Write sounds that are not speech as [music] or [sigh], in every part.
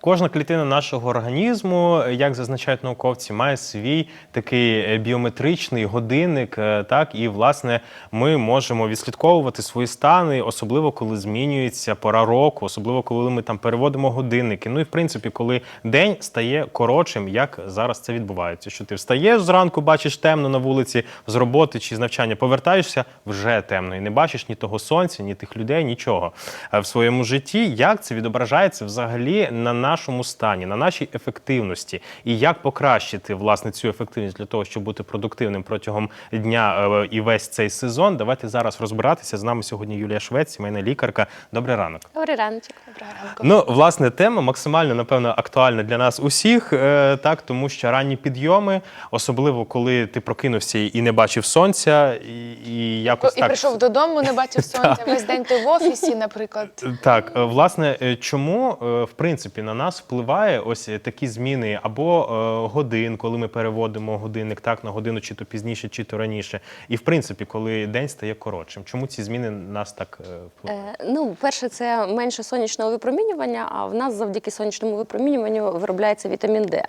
Кожна клітина нашого організму, як зазначають науковці, має свій такий е, біометричний годинник. е, Так і власне ми можемо відслідковувати свої стани, особливо коли змінюється пора року, особливо коли ми там переводимо годинники. Ну і в принципі, коли день стає коротшим, як зараз це відбувається. Що ти встаєш зранку, бачиш темно на вулиці з роботи чи з навчання, повертаєшся вже темно, і не бачиш ні того сонця, ні тих людей, нічого Е, в своєму житті. Як це відображається взагалі на нашому стані, на нашій ефективності, і як покращити власне цю ефективність для того, щоб бути продуктивним протягом дня е, і весь цей сезон? Давайте зараз розбиратися. З нами сьогодні Юлія Швець, сімейна лікарка. Добрий ранок. Добрий раночок. Доброго ранку. Ну, власне, тема максимально напевно актуальна для нас усіх, е, так тому що ранні підйоми, особливо коли ти прокинувся і не бачив сонця, і, і якось і так прийшов додому, не бачив [laughs] сонця. Весь день ти в офісі, наприклад. Так, е, власне, чому в принципі на нас впливає ось е, такі зміни або е, годин, коли ми переводимо годинник так на годину, чи то пізніше, чи то раніше, і в принципі, коли день стає коротшим. Чому ці зміни нас так е, впливають? Е, Ну, перше, це менше сонячного випромінювання, а в нас завдяки сонячному випромінюванню виробляється вітамін Д.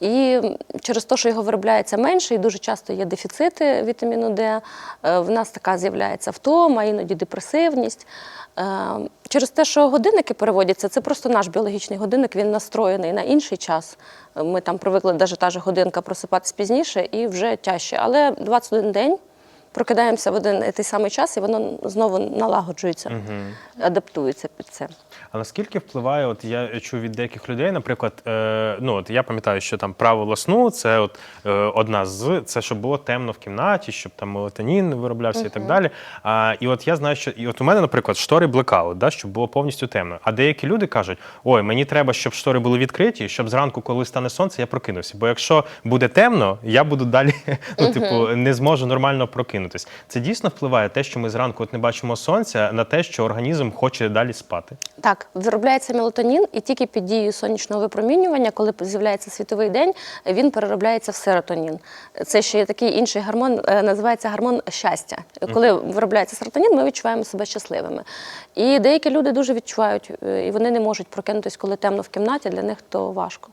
І через те, що його виробляється менше, і дуже часто є дефіцити вітаміну Д, е, в нас така з'являється втома, іноді депресивність. Е, Через те, що годинники переводяться, це просто наш біологічний годинник, він настроєний на інший час. Ми там привикли навіть та ж годинка просипатися пізніше і вже тяжче. Але 21 день прокидаємося в один і той самий час, і воно знову налагоджується, адаптується під це. А наскільки впливає, от я чув від деяких людей, наприклад, е, ну от я пам'ятаю, що там правило сну це от е, одна з це, щоб було темно в кімнаті, щоб там мелатонін вироблявся і так далі. А, і от я знаю, що і от у мене, наприклад, штори блекаут, да, щоб було повністю темно. А деякі люди кажуть: ой, мені треба, щоб штори були відкриті, щоб зранку, коли стане сонце, я прокинувся. Бо якщо буде темно, я буду далі, [laughs] ну типу, не зможу нормально прокинутись. Це дійсно впливає те, що ми зранку от не бачимо сонця, на те, що організм хоче далі спати. Так, виробляється мелатонін, і тільки під дією сонячного випромінювання, коли з'являється світовий день, він переробляється в серотонін. Це ще є такий інший гормон, е, називається гормон щастя. Коли виробляється серотонін, ми відчуваємо себе щасливими. І деякі люди дуже відчувають, е, і вони не можуть прокинутися, коли темно в кімнаті, для них то важко.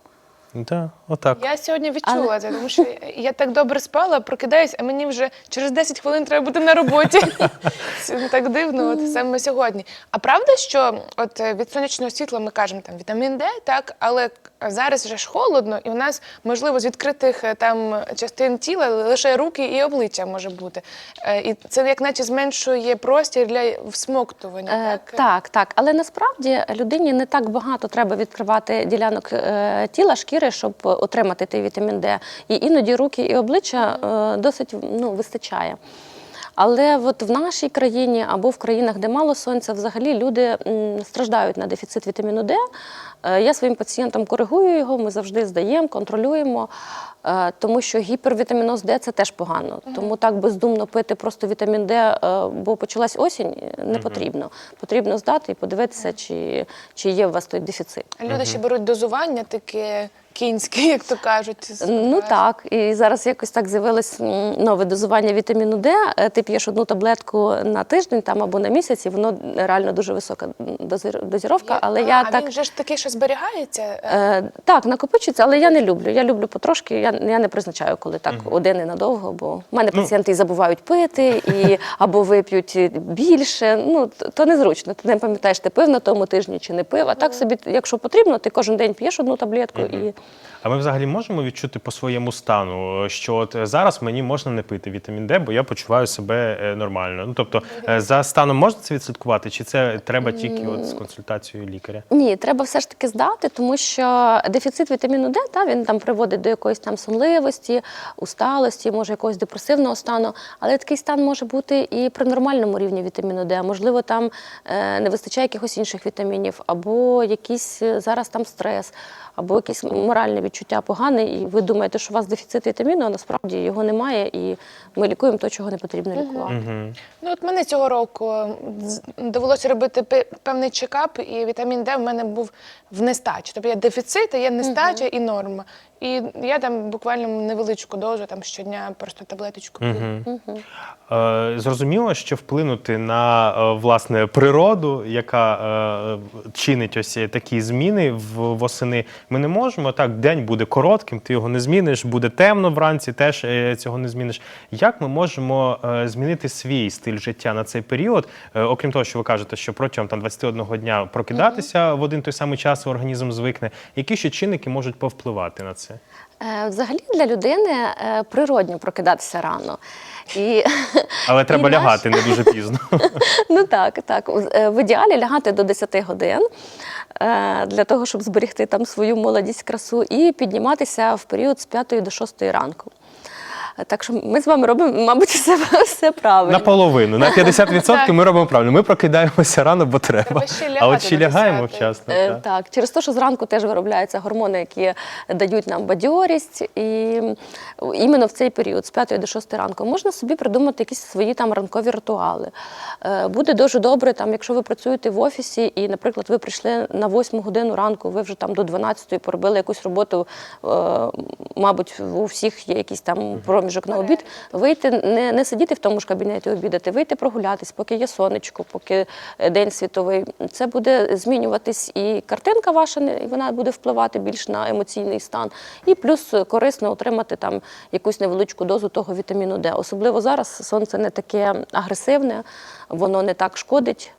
Так, отак. Я сьогодні відчула це, тому що я так добре спала, прокидаюсь, а мені вже через 10 хвилин треба бути на роботі. [laughs] Так дивно, от саме сьогодні. А правда, що от від сонячного світла ми кажемо там вітамін Д, так, але зараз вже ж холодно, і у нас можливо з відкритих е, там частин тіла лише руки і обличчя може бути. Е, І це як наче зменшує простір для всмоктування. Е, так? так, так. Але насправді людині не так багато треба відкривати ділянок е, тіла, шкіри, щоб отримати той вітамін Д. І іноді руки і обличчя е, досить ну, вистачає. Але от в нашій країні або в країнах, де мало сонця, взагалі люди страждають на дефіцит вітаміну Д. Е, Я своїм пацієнтам коригую його, ми завжди здаємо, контролюємо, тому що гіпервітаміноз Д це теж погано. Тому так бездумно пити просто вітамін Д, е, бо почалась осінь, не потрібно. Потрібно здати і подивитися, чи, чи є у вас той дефіцит. Люди ще беруть дозування таке кінське, як то кажуть. Ну так, і зараз якось так з'явилось нове дозування вітаміну Д. Е, Ти п'єш одну таблетку на тиждень там або на місяць, і воно реально дуже висока дозіровка. Але а, я а так він же ж такий, що зберігається. е, так накопичується, але я не люблю. Я люблю потрошки. Я, я не призначаю, коли так один і надовго, бо в мене пацієнти і забувають пити, і [laughs] або вип'ють більше. Ну то незручно. Ти не пам'ятаєш, ти пив на тому тижні чи не пив. А так собі, якщо потрібно, ти кожен день п'єш одну таблетку і. А ми взагалі можемо відчути по своєму стану, що от зараз мені можна не пити вітамін Д, бо я почуваю себе е, нормально. Ну тобто е, за станом можна це відслідкувати, чи це треба тільки от з консультацією лікаря? Ні, треба все ж таки здати, тому що дефіцит вітаміну Д та він там приводить до якоїсь там сонливості, усталості, може якогось депресивного стану. Але такий стан може бути і при нормальному рівні вітаміну Д. Можливо, там е, не вистачає якихось інших вітамінів, або якийсь е, зараз там стрес, або якісь моральне відчуття погане, і ви думаєте, що у вас дефіцит вітаміну, а насправді його немає, і ми лікуємо те, чого не потрібно лікувати. Мгм. Ну, от мене цього року довелося робити пе- певний чекап, і вітамін Д в мене був в нестачі. Тобто є дефіцит, а є нестача і норма. І я там буквально невеличку дозу там щодня просто таблеточку п'ю. Е, Зрозуміло, що вплинути на е, власне природу, яка е, чинить ось такі зміни в восени, ми не можемо. Так, день буде коротким, ти його не зміниш, буде темно вранці, теж е, цього не зміниш. Як ми можемо е, змінити свій стиль життя на цей період? Е, Окрім того, що ви кажете, що протягом там 21 дня прокидатися в один той самий час організм звикне. Які ще чинники можуть повпливати на це? Взагалі для людини природньо прокидатися рано. І, [laughs] Але і треба наш- лягати не дуже пізно. [laughs] Ну так, так. В ідеалі лягати до 10 годин для того, щоб зберегти там свою молодість, красу, і підніматися в період з 5 до 6 ранку. Е, Так що ми з вами робимо, мабуть, все, все правильно. Наполовину, на 50% ми робимо правильно. Ми прокидаємося рано, бо треба. Треба ще а лягати от чи до лягаємо 10-ї. вчасно? Е, так. Так, через те, що зранку теж виробляються гормони, які дають нам бадьорість, і іменно в цей період, з 5 до 6 ранку, можна собі придумати якісь свої там ранкові ритуали. Е, Буде дуже добре, там, якщо ви працюєте в офісі, і, наприклад, ви прийшли на 8 годину ранку, ви вже там до 12 поробили якусь роботу. е, Мабуть, у всіх є якийсь там проміжок на обід. Вийти, не, не сидіти в тому ж кабінеті обідати, вийти прогулятись, поки є сонечко, поки е, день світовий. Це буде змінюватись і картинка ваша, і вона буде впливати більш на емоційний стан. І плюс корисно отримати там якусь невеличку дозу того вітаміну Д. Особливо зараз сонце не таке агресивне, воно не так шкодить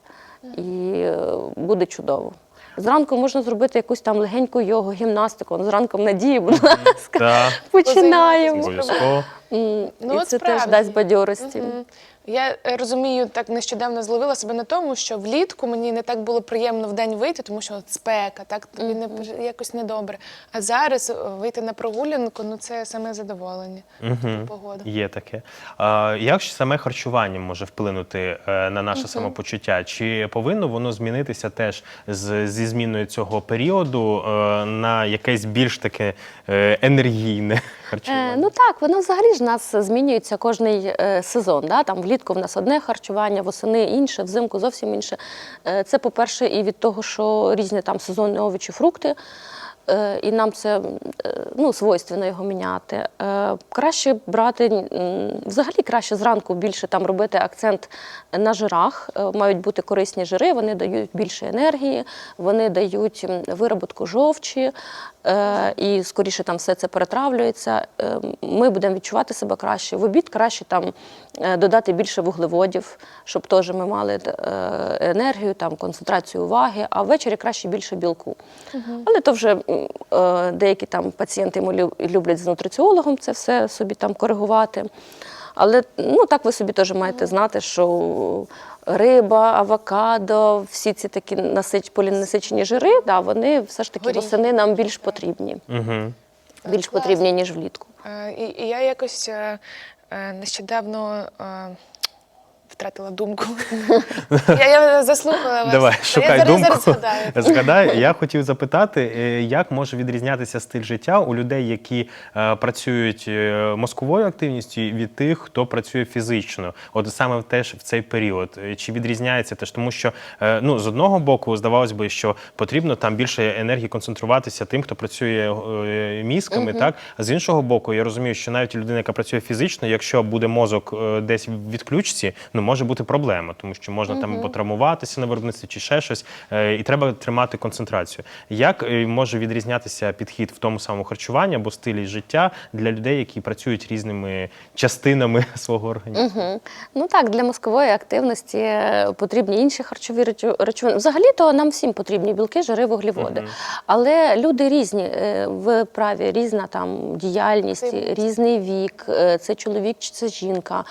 і е, буде чудово. Зранку можна зробити якусь там легеньку йогу, гімнастику. Зранку в надії, будь ласка, починаємо. обов'язково. М, Ну, і от це теж справді. дасть бадьорості. Мгм. Я е, розумію, так нещодавно зловила себе на тому, що влітку мені не так було приємно в день вийти, тому що от спека, так тобі не якось недобре. А зараз е, вийти на прогулянку, ну це саме задоволення. Мгм. Погода. Є таке. А, як ж саме харчування може вплинути е, на наше самопочуття? Чи повинно воно змінитися теж з, зі зміною цього періоду на якесь більш таке енергійне [laughs] харчування? Е, ну так, воно взагалі ж нас змінюється кожний е, сезон. Да? Там влітку в нас одне харчування, восени інше, взимку зовсім інше. Е, це, по-перше, і від того, що різні там сезонні овочі, фрукти. е, І нам це е, ну, свойственно його міняти. Краще брати взагалі краще зранку більше там робити акцент на жирах. Мають бути корисні жири, вони дають більше енергії, вони дають вироботку жовчі, і скоріше там все це перетравлюється. Е, Ми будемо відчувати себе краще. В обід краще там е, додати більше вуглеводів, щоб теж ми мали е, енергію, там концентрацію уваги, а ввечері краще більше білку. Але то вже е, деякі там пацієнти люблять з нутриціологом це все собі там коригувати. Але ну так ви собі теж маєте знати, що риба, авокадо, всі ці такі насич, полінасичені жири, да, вони все ж таки Горіхи. восени нам більш потрібні. Угу. Більш потрібні, ніж влітку. Е, І, і я якось е, е, нещодавно е, втратила думку. [laughs] я, я заслухала вас. Давай, я шукай зараз, думку. зараз згадаю. [laughs] Згадай, я хотів запитати, е, як може відрізнятися стиль життя у людей, які е, працюють е, мозковою активністю, від тих, хто працює фізично, от саме теж в цей період. Е, Чи відрізняється теж, тому що е, ну з одного боку здавалось би, що потрібно там більше енергії концентруватися тим, хто працює е, мізками, так а з іншого боку, я розумію, що навіть людина, яка працює фізично, якщо буде мозок е, десь в відключці, ну може бути проблема, тому що можна там потравмуватися на виробництві чи ще щось, е, і треба тримати концентрацію. Як е, може відрізнятися підхід в тому самому харчуванні або стилі життя для людей, які працюють різними частинами [laughs] свого організму? Мгм. Ну так, для мозкової активності е, потрібні інші харчові речовини. Взагалі-то нам всім потрібні білки, жири, вуглеводи. Але люди різні в праві, різна там діяльність, різний вік, це чоловік чи це жінка,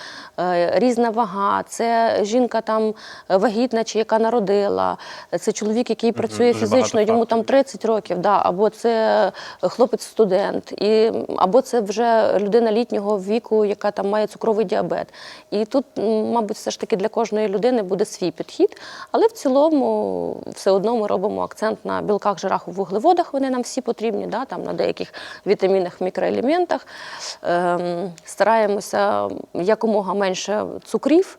різна вага. Це жінка там вагітна чи яка народила, це чоловік, який працює дуже фізично, йому там 30 років, да, або це хлопець-студент, і, або це вже людина літнього віку, яка там має цукровий діабет. І тут, мабуть, все ж таки для кожної людини буде свій підхід. Але в цілому все одно ми робимо акцент на білках, жирах, вуглеводах. Вони нам всі потрібні, да, там, на деяких вітамінах, мікроелементах. Ем, стараємося якомога менше цукрів.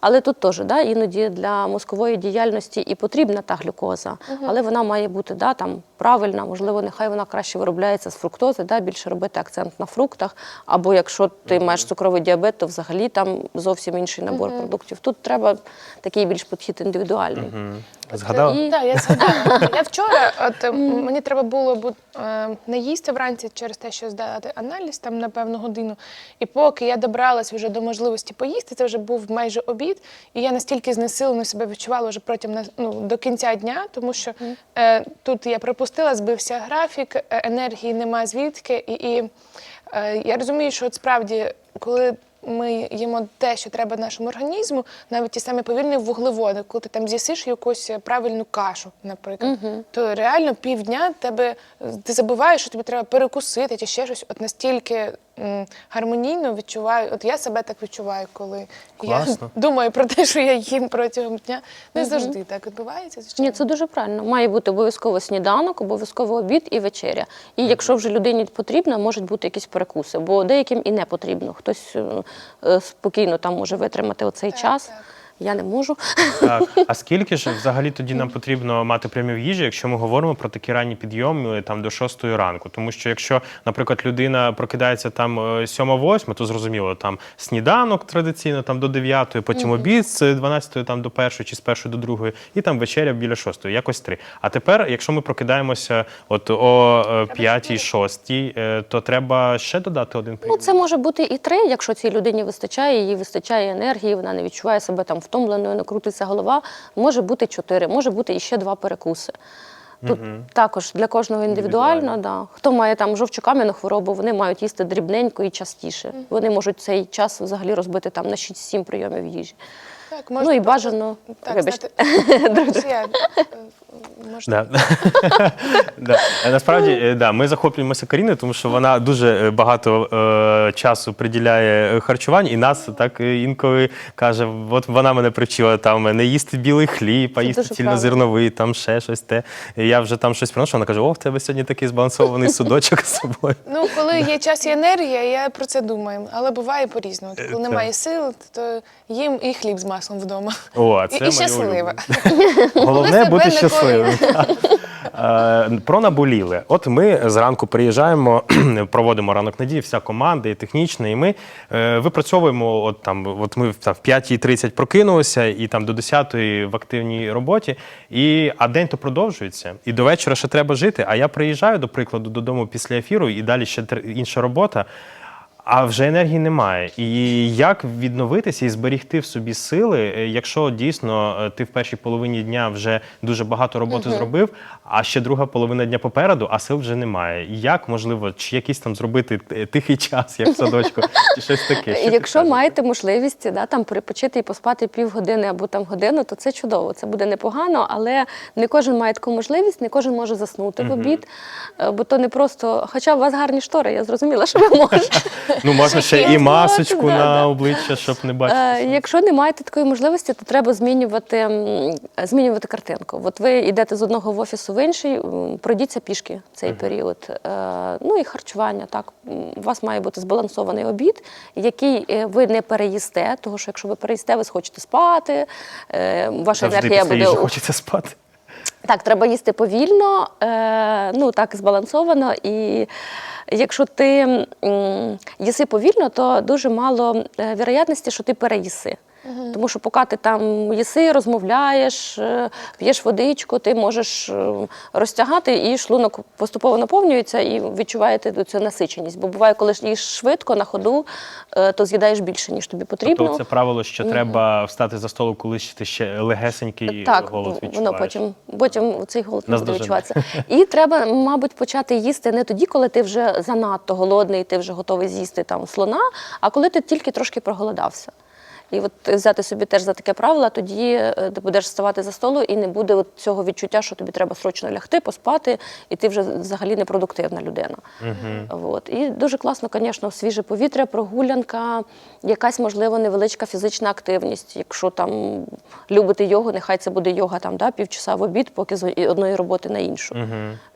Але тут теж да, іноді для мозкової діяльності і потрібна та глюкоза, але вона має бути да, там, правильна, можливо, нехай вона краще виробляється з фруктози, да, більше робити акцент на фруктах. Або якщо ти маєш цукровий діабет, то взагалі там зовсім інший набор продуктів. Тут треба такий більш підхід індивідуальний. Згадала? І- Так, я згадала. [laughs] Я вчора, от е, мені треба було бу- е, не їсти вранці через те, що здати аналіз там на певну годину. І поки я добралась вже до можливості поїсти, це вже був майже обід, і я настільки знесилено себе відчувала вже протягом ну, до кінця дня, тому що е, тут я пропустила, збився графік, е, енергії нема звідки. І, і е, я розумію, що от справді, коли ми їмо те, що треба нашому організму, навіть ті самі повільні вуглеводи, коли ти там з'їсиш якусь правильну кашу, наприклад, то реально півдня тебе ти забуваєш, що тобі треба перекусити чи ще щось. От настільки гармонійно відчуваю. От я себе так відчуваю, коли Класно. я [laughs] думаю про те, що я їм протягом дня. Не завжди так відбувається. звичайно. Ні, це дуже правильно. Має бути обов'язково сніданок, обов'язково обід і вечеря. І якщо вже людині потрібно, можуть бути якісь перекуси, бо деяким і не потрібно. Хтось е, е, спокійно там може витримати оцей час. так. Я не можу. Так. [laughs] А скільки ж взагалі тоді нам потрібно мати прямі в їжі, якщо ми говоримо про такі ранні підйоми там до 6 ранку? Тому що якщо, наприклад, людина прокидається там 7-8, то зрозуміло, там сніданок традиційно там до 9, потім обід з 12 там до 1 чи з 1 до 2, і там вечеря біля 6, якось 3. А тепер, якщо ми прокидаємося от о 5-6, то треба ще додати один Ну, це може бути і три, якщо цій людині вистачає, їй вистачає енергії, вона не відчуває себе там втомленою, не крутиться голова. Може бути чотири, може бути і ще два перекуси. Тут також для кожного індивідуально. Да. Хто має там жовчокам'яну хворобу, вони мають їсти дрібненько і частіше. Вони можуть цей час взагалі розбити там на 6-7 прийомів їжі. Так, Ну і бажано, Так, вибачте. знати, Просто я, е, можна Да. [laughs] да. Е, Насправді, е, да, ми захоплюємося Каріною, тому що вона дуже е, багато е, часу приділяє харчуванню, і нас так інколи каже: от вона мене привчила там не їсти білий хліб, а їсти цільнозерновий, там ще щось те. І я вже там щось приношу, вона каже: о, в тебе сьогодні такий збалансований судочок з собою. [laughs] Ну, коли є час і енергія, я про це думаю. Але буває по-різному. Коли немає сил, то їм і хліб з маслом вдома. О, І, це і щаслива. [laughs] Головне бути не щасливим. Е, Про наболіле. От ми зранку приїжджаємо, [clears throat] проводимо ранок надії, вся команда і технічна, і ми е, випрацьовуємо. От там, от ми там, в 5.30 прокинулися, і там до 10 в активній роботі. І а день то продовжується. І до вечора ще треба жити. А я приїжджаю, до прикладу, додому після ефіру, і далі ще інша робота. А вже енергії немає. І як відновитися і зберігти в собі сили, е, якщо дійсно е, ти в першій половині дня вже дуже багато роботи зробив, а ще друга половина дня попереду, а сил вже немає. Як можливо, чи якийсь там зробити тихий час, як в садочку, чи щось таке? Що Якщо маєте можливість да, там перепочити і поспати півгодини або там годину, то це чудово, це буде непогано, але не кожен має таку можливість, не кожен може заснути в обід, е, бо то не просто. Хоча у вас гарні штори, я зрозуміла, що ви можете. [laughs] ну можна ще і масочку да, на да. обличчя, щоб не бачити. Е, Якщо не маєте такої можливості, то треба змінювати, змінювати картинку. От ви йдете з одного в офісу в інший, пройдіться пішки цей період. Е, Ну і харчування. Так у вас має бути збалансований обід, який е, ви не переїсте, тому що якщо ви переїсте, ви схочете спати, ваша Завжди енергія після буде хочеться спати. Так, треба їсти повільно, е, ну так збалансовано. І якщо ти їси повільно, то дуже мало е, вірогідності, що ти переїси. Тому що поки ти там їси, розмовляєш, е, п'єш водичку, ти можеш е, розтягати, і шлунок поступово наповнюється і відчуваєте до цю насиченість. Бо буває, коли ж їш швидко на ходу, е, то з'їдаєш більше, ніж тобі потрібно. Тобто це правило, що треба встати за столу, коли ще ти ще легесенький Так, голод відчуваєш. воно потім, потім цей голод не буде відчуватися. [laughs] І треба, мабуть, почати їсти не тоді, коли ти вже занадто голодний, ти вже готовий з'їсти там слона, а коли ти тільки трошки проголодався. І от взяти собі теж за таке правило, тоді е, ти будеш вставати за столу і не буде от цього відчуття, що тобі треба срочно лягти, поспати, і ти вже взагалі непродуктивна людина. От. І дуже класно, звісно, свіже повітря, прогулянка, якась, можливо, невеличка фізична активність. Якщо там любите йогу, нехай це буде йога там, да, півчаса в обід, поки з одної роботи на іншу.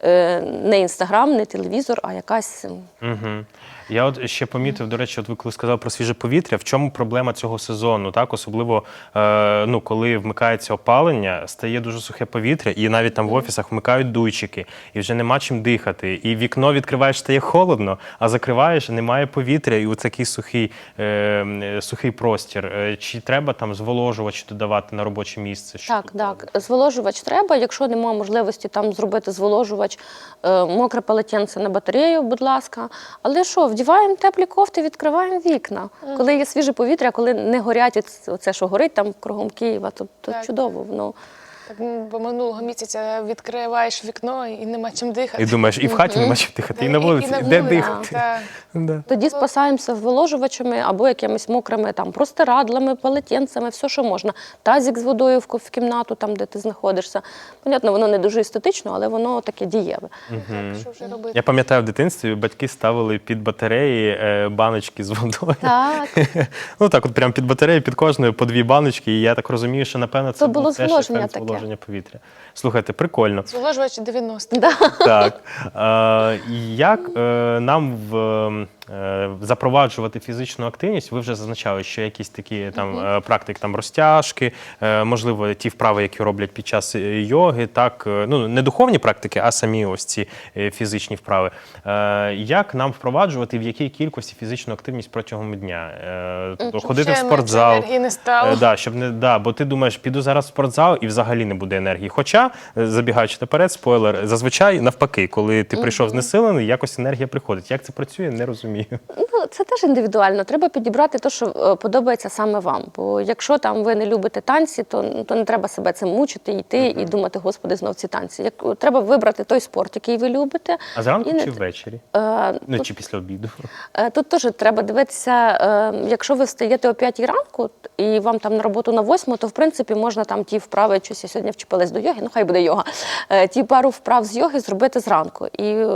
Е, не інстаграм, не телевізор, а якась. Угу. Я от ще помітив, до речі, от ви коли сказали про свіже повітря, в чому проблема цього сезону? Так, особливо е, ну, коли вмикається опалення, стає дуже сухе повітря, і навіть там в офісах вмикають дуйчики, і вже нема чим дихати. І вікно відкриваєш, стає холодно, а закриваєш, немає повітря, і от такий сухий, е, е, сухий простір. Е, Чи треба там зволожувач додавати на робоче місце? Що Так, тут так. Зволожувач треба. Якщо немає можливості там зробити зволожувач, е, мокре полотенце на батарею, будь ласка. Але що, вдіваємо теплі кофти, відкриваємо вікна. Коли є свіже повітря, коли не горять оц- це, що горить там кругом Києва, то, то чудово. Ну, Бо минулого місяця відкриваєш вікно і нема чим дихати. І думаєш, і в хаті нема чим дихати, і на І- і вулиці, на де вулиці, дихати? Да. тоді спасаємося зволожувачами або якимись мокрими там простирадлами, полотенцями, все, що можна. Тазик з водою в кімнату, там, де ти знаходишся. Понятно, воно не дуже естетично, але воно таке дієве. Так, що вже робити? Я пам'ятаю в дитинстві, батьки ставили під батареї е, баночки з водою. Так. [laughs] Ну так, от прямо під батареєю, під кожною по дві баночки. І я так розумію, що напевно це То було теж зволоження таке. Зволоження повітря. Слухайте, прикольно. Зволожувач 90. Да. Так. [laughs] Е, як е, нам в, е, запроваджувати фізичну активність? Ви вже зазначали, що якісь такі там е, практики там розтяжки, е, можливо, ті вправи, які роблять під час е, йоги, так е, ну не духовні практики, а самі ось ці е, фізичні вправи. Е, як нам впроваджувати в якій кількості фізичну активність протягом дня? Е, Щоб ходити в спортзал. енергії не стало. Е, да, щоб не да, бо ти думаєш, піду зараз в спортзал і взагалі не буде енергії. Хоча, е, забігаючи наперед, спойлер, зазвичай навпаки, коли ти прийшов знесилений, якось енергія приходить. Як це працює, не розумію. Ну, це теж індивідуально. Треба підібрати те, що е, подобається саме вам. Бо якщо там ви не любите танці, то, то не треба себе цим мучити, йти і думати, господи, знов ці танці. Як треба вибрати той спорт, який ви любите. А зранку І не- чи ввечері? Е, Ну тут- чи після обіду? [laughs] Е, Тут теж треба дивитися, е, якщо ви встаєте о 5 ранку і вам там на роботу на 8, то в принципі можна там ті вправи, щось я сьогодні вчепилась до йоги, ну хай буде йога. е, Ті пару вправ з йоги зробити зранку. І,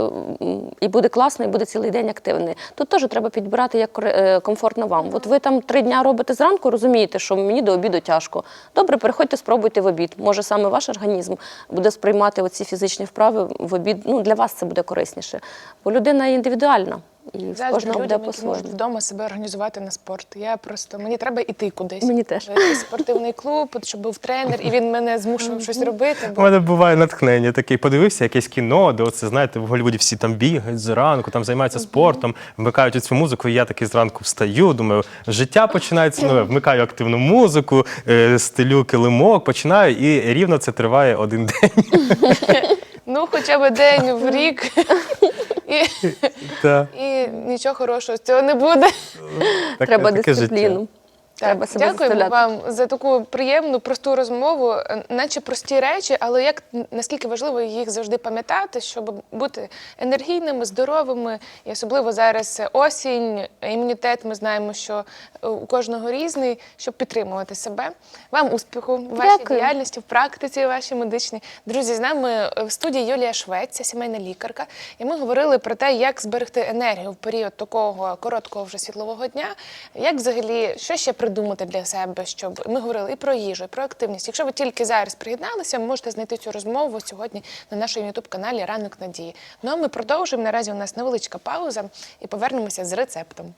і буде класно, і буде цілий день активний. Тут теж треба підбирати як е, комфортно вам. От ви там три дня робите зранку, розумієте, що мені до обіду тяжко. Добре, переходьте, спробуйте в обід. Може, саме ваш організм буде сприймати оці фізичні вправи в обід. Ну, для вас це буде корисніше. Бо людина індивідуальна. І в Заздрю кожного буде людям, які можуть вдома себе організувати на спорт. Я просто мені треба іти кудись. Мені теж. Спортивний клуб, щоб був тренер, і він мене змушував щось робити. У мене буває натхнення. Такий подивився якесь кіно, де оце знаєте, в Голлівуді всі там бігають зранку, там займаються спортом, вмикають цю музику. І я такий зранку встаю. Думаю, життя починається нове. Вмикаю активну музику, е, стелю килимок, починаю, і рівно це триває один день. ну хоча б день в рік. [laughs] І, Та, і нічого хорошого з цього не буде. Так- Треба таке життя. дисципліну. Треба себе дякуємо заставляти. вам за таку приємну, просту розмову, наче прості речі, але як наскільки важливо їх завжди пам'ятати, щоб бути енергійними, здоровими, і особливо зараз осінь, імунітет. Ми знаємо, що е, у кожного різний, щоб підтримувати себе. Вам успіху в вашій Дякую. діяльності, в практиці вашій медичній. Друзі, з нами в студії Юлія Швець, сімейна лікарка, і ми говорили про те, як зберегти енергію в період такого короткого вже світлового дня. Як взагалі, що ще придумати для себе, щоб ми говорили і про їжу, і про активність. Якщо ви тільки зараз приєдналися, можете знайти цю розмову сьогодні на нашому ютуб каналі Ранок Надії. Ну а ми продовжуємо. Наразі у нас невеличка пауза і повернемося з рецептом.